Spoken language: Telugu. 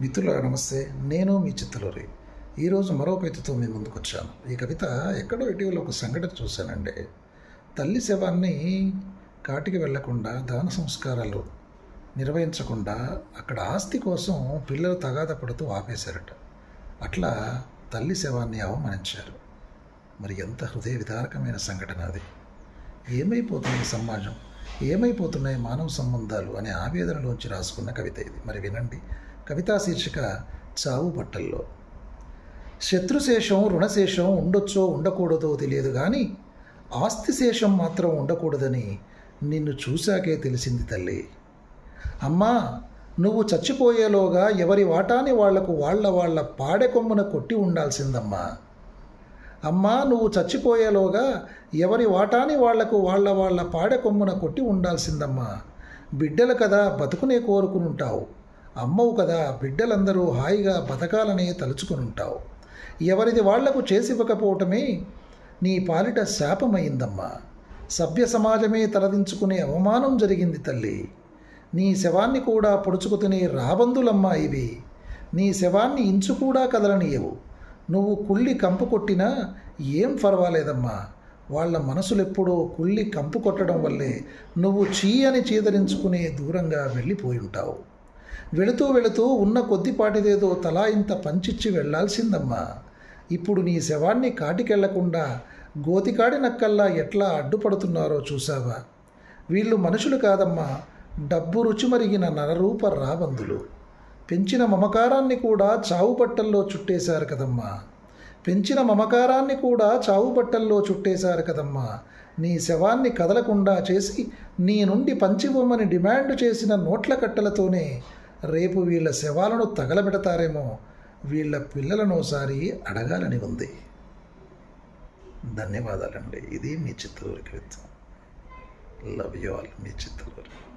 మిత్రులారా నమస్తే. నేను మీ చిత్తలూరి. ఈరోజు మరో కవితతో మీ ముందుకు వచ్చాను. ఈ కవిత ఎక్కడో ఇటీవల ఒక సంఘటన చూశానండి. తల్లి శవాన్ని కాటికి వెళ్ళకుండా దాన సంస్కారాలు నిర్వహించకుండా అక్కడ ఆస్తి కోసం పిల్లలు తగాద పడుతూ ఆపేశారట. అట్లా తల్లి శవాన్ని అవమానించారు. మరి ఎంత హృదయ విదారకమైన సంఘటన అది. ఏమైపోతుంది సమాజం? ఏమైపోతున్నాయి మానవ సంబంధాలు? అనే ఆవేదనలోంచి రాసుకున్న కవిత ఇది. మరి వినండి. కవితా శీర్షిక చావు బట్టల్లో. శత్రుశేషం రుణశేషం ఉండొచ్చో ఉండకూడదో తెలియదు కానీ ఆస్తిశేషం మాత్రం ఉండకూడదని నిన్ను చూశాకే తెలిసింది తల్లి. అమ్మా నువ్వు చచ్చిపోయేలోగా ఎవరి వాటాని వాళ్ళకు వాళ్ళ వాళ్ళ పాడె కొమ్మున కొట్టి ఉండాల్సిందమ్మా. అమ్మా నువ్వు చచ్చిపోయేలోగా ఎవరి వాటాని వాళ్ళకు వాళ్ళ వాళ్ళ పాడె కొమ్మున కొట్టి ఉండాల్సిందమ్మా. బిడ్డలు కదా బతుకునే కోరుకుని ఉంటావు అమ్మవు కదా బిడ్డలందరూ హాయిగా బతకాలనే తలుచుకుని ఉంటావు ఎవరిది వాళ్ళకు చేసివ్వకపోవటమే నీ పాలిట శాపమైందమ్మా సభ్య సమాజమే తలదించుకునే అవమానం జరిగింది తల్లి. నీ శవాన్ని కూడా పొడుచుకు తినే రాబందులమ్మా ఇవి. నీ శవాన్ని ఇంచు కూడా కదలనీయవు. నువ్వు కుళ్ళి కంపు కొట్టినా ఏం పర్వాలేదమ్మా వాళ్ళ మనసులెప్పుడో కుళ్ళి కంపు కొట్టడం వల్లే నువ్వు చీ అని చీదరించుకునే దూరంగా వెళ్ళిపోయి ఉంటావు వెళుతూ వెళుతూ ఉన్న కొద్దిపాటిదేదో తలా ఇంత పంచిచ్చి వెళ్ళాల్సిందమ్మా. ఇప్పుడు నీ శవాన్ని కాటికెళ్ళకుండా గోతికాడి నక్కల్లా ఎట్లా అడ్డుపడుతున్నారో చూసావా వీళ్ళు మనుషులు కాదమ్మా డబ్బు రుచి మరిగిన నరరూప రాబందులు. పెంచిన మమకారాన్ని కూడా చావు బట్టల్లో చుట్టేశారు కదమ్మా. పెంచిన మమకారాన్ని కూడా చావు బట్టల్లో చుట్టేశారు కదమ్మా. నీ శవాన్ని కదలకుండా చేసి నీ నుండి పంచివ్వమని డిమాండ్ చేసిన నోట్ల కట్టలతోనే రేపు వీళ్ళ శవాలను తగలబెడతారేమో. వీళ్ళ పిల్లలను ఒకసారి అడగాలని ఉంది. ధన్యవాదాలండి. ఇది మీ చిత్తూరు కవిత్వం. లవ్ యూ ఆల్ మీ చిత్తూరు.